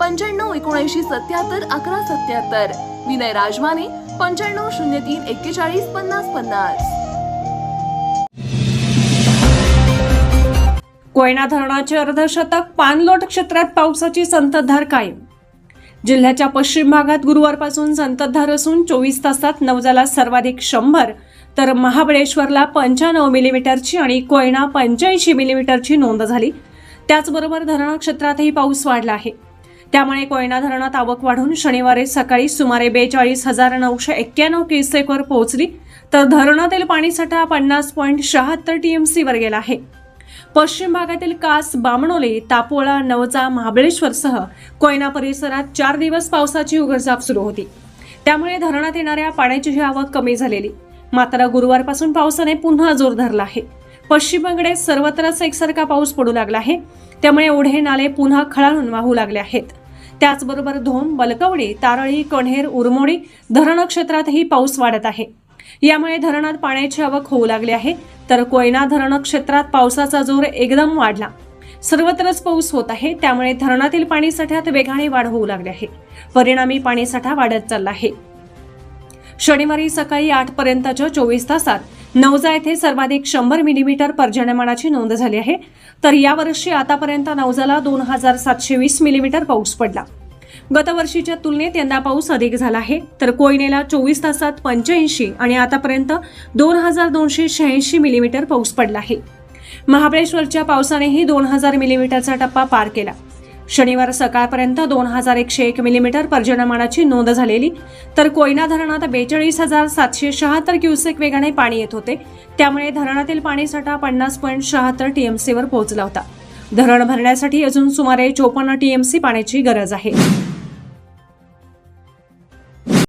पंच्याण्णव एकोणऐंशी सत्याहत्तर अकरा सत्याहत्तर. विनय राजमाने पंच्याण्णव शून्य तीन एक्केचाळीस पन्नास पन्नास. कोयना धरणाचे अर्धशतक पाणलोट क्षेत्रात पावसाची संततधार कायम. जिल्ह्याच्या पश्चिम भागात गुरुवारपासून संततधार असून चोवीस तासात नवजाला सर्वाधिक शंभर तर महाबळेश्वरला पंच्याण्णव मिलीमीटरची आणि कोयना पंच्याऐंशी मिलीमीटरची नोंद झाली. त्याचबरोबर धरण क्षेत्रातही पाऊस वाढला आहे. त्यामुळे कोयना धरणात आवक वाढून शनिवारी सकाळी सुमारे बेचाळीस हजार नऊशे एक्क्याण्णव क्युसेकवर पोहोचली तर धरणातील पाणीसाठा पन्नास पॉईंट शहात्तर टीएमसीवर गेला आहे. पश्चिम भागातील कास बामणोली तापोळा नवजा महाबळेश्वरसह कोयना परिसरात चार दिवस पावसाची उघडझाप सुरू होती. त्यामुळे धरणात येणाऱ्या पाण्याची आवक कमी झालेली. मात्र गुरुवारपासून पावसाने पुन्हा जोर धरला आहे. पश्चिमेकडे सर्वत्रच एकसारखा पाऊस पडू लागला आहे. त्यामुळे ओढे नाले पुन्हा खळाळून वाहू लागले आहेत. त्याचबरोबर धोम बलकवडी तारळी कण्हेर उरमोडी धरण क्षेत्रातही पाऊस वाढत आहे. यामुळे धरणात पाण्याची आवक होऊ लागली आहे. तर कोयना धरण क्षेत्रात पावसाचा जोर एकदम वाढला. सर्वत्रच पाऊस होत आहे. त्यामुळे धरणातील पाणीसाठ्यात वेगाने वाढ होऊ लागली आहे. परिणामी पाणीसाठा वाढत चालला आहे. शनिवारी सकाळी आठ पर्यंतच्या चोवीस तासात नवजा येथे सर्वाधिक शंभर मिलीमीटर पर्जन्यमानाची नोंद झाली आहे. तर यावर्षी आतापर्यंत नवजाला दोन हजार सातशे वीस मिलीमीटर पाऊस पडला. गतवर्षीच्या तुलनेत यंदा पाऊस अधिक झाला आहे. तर कोयनेला चोवीस तासात पंच्याऐंशी आणि आतापर्यंत दोन हजार दोनशे शहाऐंशी मिलीमीटर पाऊस पडला आहे. महाबळेश्वरच्या पावसानेही दोन हजार मिलीमीटरचा टप्पा पार केला. शनिवार सकाळपर्यंत दोन हजार एकशे एक मिलीमीटर पर्जन्यमानाची नोंद झालेली. तर कोयना धरणात बेचाळीस हजार सातशे शहात्तर क्युसेक वेगाने पाणी येत होते. त्यामुळे धरणातील पाणीसाठा पन्नास पॉईंट शहात्तर टीएमसीवर पोहोचला होता. धरण भरण्यासाठी अजून सुमारे चोपन्न टीएमसी पाण्याची गरज आहे.